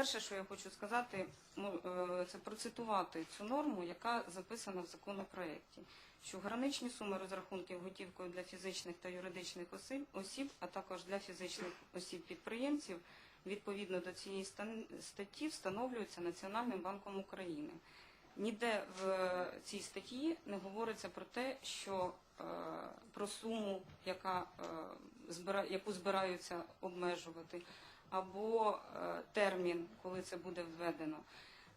перше, що я хочу сказати, ну, е, це процитувати цю норму, яка записана в законопроекті, що граничні суми розрахунків готівкою для фізичних та юридичних осіб, а також для фізичних осіб-підприємців, відповідно до цієї статті, встановлюються Національним банком України. Ніде в цій статті не говориться про те, що е, про суму, яка, е, яку збираються обмежувати, або е, термін, коли це буде введено.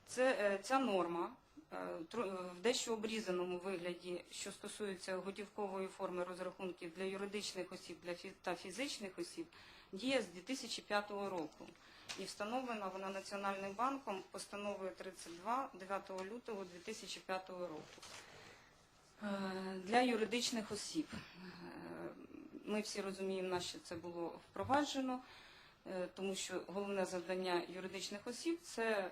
Це, е, ця норма е, в дещо обрізаному вигляді, що стосується готівкової форми розрахунків для юридичних осіб для та фізичних осіб, діє з 2005 року. І встановлена вона Національним банком постановою 32 9 лютого 2005 року. Для юридичних осіб. Ми всі розуміємо, на що це було впроваджено, тому що головне завдання юридичних осіб це е,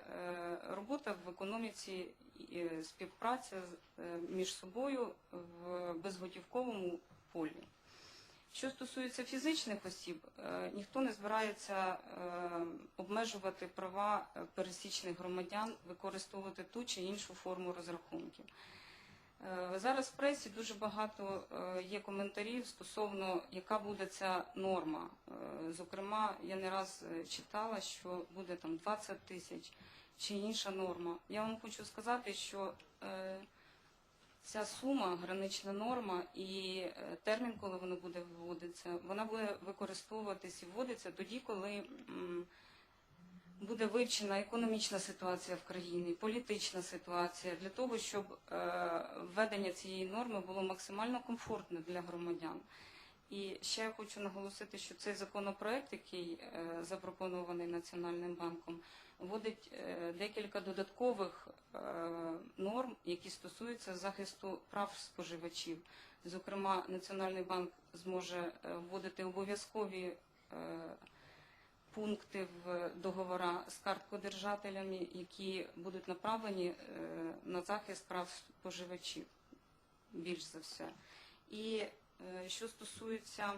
робота в економіці, е, співпраця е, між собою в безготівковому полі. Що стосується фізичних осіб, е, ніхто не збирається е, обмежувати права е, пересічних громадян використовувати ту чи іншу форму розрахунків. Е, Зараз в пресі дуже багато е, є коментарів стосовно, яка буде ця норма. Е, Зокрема, я не раз читала, що буде там 20 тисяч чи інша норма. Я вам хочу сказати, що ця сума, гранична норма і термін, коли воно буде вводитися, вона буде використовуватись і вводиться тоді, коли буде вивчена економічна ситуація в країні, політична ситуація, для того, щоб е, введення цієї норми було максимально комфортне для громадян. І ще я хочу наголосити, що цей законопроект, який е, запропонований Національним банком, вводить е, декілька додаткових норм, які стосуються захисту прав споживачів. Зокрема, Національний банк зможе вводити обов'язкові пункти в договора з карткодержателями, які будуть направлені е, на захист прав споживачів, більш за все. І е, що стосується,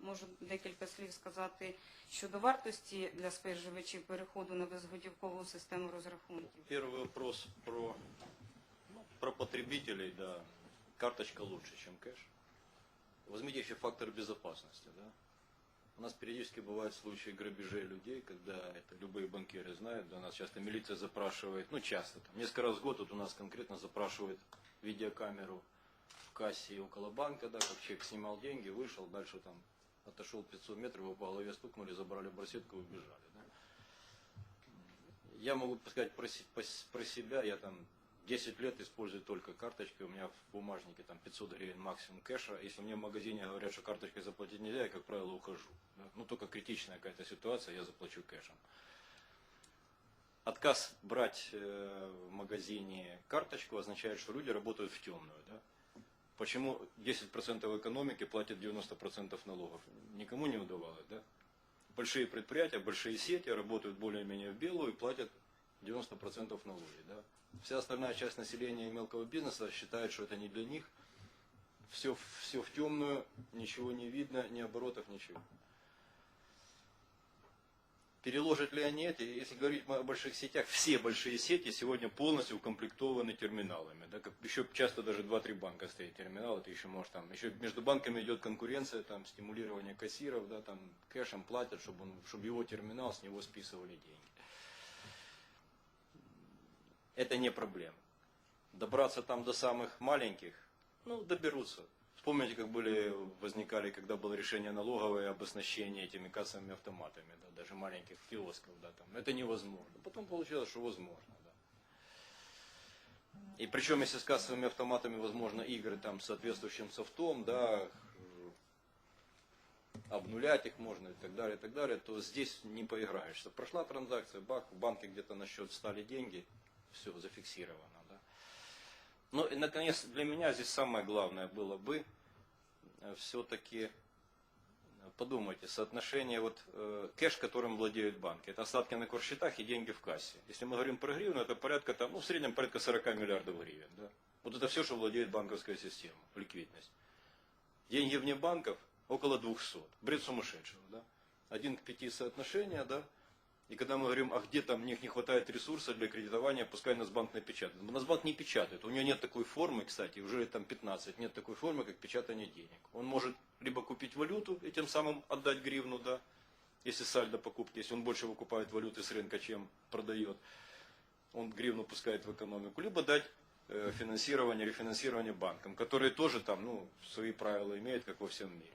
можу декілька слів сказати, щодо вартості для споживачів переходу на безготівкову систему розрахунків. Первый вопрос про, ну, про потребителей, да. Карточка лучше, чем кэш. Возьмите еще фактор безопасности, да. У нас периодически бывают случаи грабежей людей, когда это любые банкиры знают, да, нас часто милиция запрашивает, ну часто, там, несколько раз в год вот у нас конкретно запрашивают видеокамеру в кассе около банка, да, как человек снимал деньги, вышел, дальше там отошел 500 метров, его по голове стукнули, забрали барсетку и убежали. Да. Я могу сказать про, с- про себя, я там 10 лет использую только карточки, у меня в бумажнике там 500 гривен максимум кэша. Если мне в магазине говорят, что карточкой заплатить нельзя, я, как правило, ухожу. Ну, только критичная какая-то ситуация, я заплачу кэшем. Отказ брать э, в магазине карточку означает, что люди работают в темную. Да? Почему 10% экономики платят 90% налогов? Никому не удавалось. Да? Большие предприятия, большие сети работают более-менее в белую и платят 90% налоги. Да? Вся остальная часть населения и мелкого бизнеса считает, что это не для них. Все, все в темную, ничего не видно, ни оборотов, ничего. Переложат ли они это? Если говорить о больших сетях, все большие сети сегодня полностью укомплектованы терминалами. Да, как еще часто даже 2-3 банка стоит терминал, это еще может там, еще между банками идет конкуренция, там стимулирование кассиров, да, там кэшем платят, чтобы, он, чтобы его терминал, с него списывали деньги. Это не проблема. Добраться там до самых маленьких, ну, доберутся. Вспомните, как были, возникали, когда было решение налоговое об оснащении этими кассовыми автоматами, да, даже маленьких киосков, да, там. Это невозможно. Потом получилось, что возможно, да. И причем, если с кассовыми автоматами возможно игры там с соответствующим софтом, да, обнулять их можно и так далее, и так далее, то здесь не поиграешься. Прошла транзакция, бах, в банке где-то на счет встали деньги, все, зафиксировано, да. Ну и, наконец, для меня здесь самое главное было бы все-таки подумайте, соотношение вот э, кэш, которым владеют банки, это остатки на корсчетах и деньги в кассе. Если мы говорим про гривну, это порядка там, ну в среднем порядка 40 миллиардов гривен, да. Вот это все, что владеет банковская система, ликвидность. Деньги вне банков около 200. Бред сумасшедшего, да. Один к пяти соотношения, да. И когда мы говорим, а где там, них не хватает ресурса для кредитования, пускай Насбанк напечатает. Насбанк не печатает. У него нет такой формы, кстати, уже там 15, нет такой формы, как печатание денег. Он может либо купить валюту и тем самым отдать гривну, да, если сальдо покупки, если он больше выкупает валюты с рынка, чем продает, он гривну пускает в экономику, либо дать э, финансирование, рефинансирование банкам, которые тоже там, ну, свои правила имеют, как во всем мире.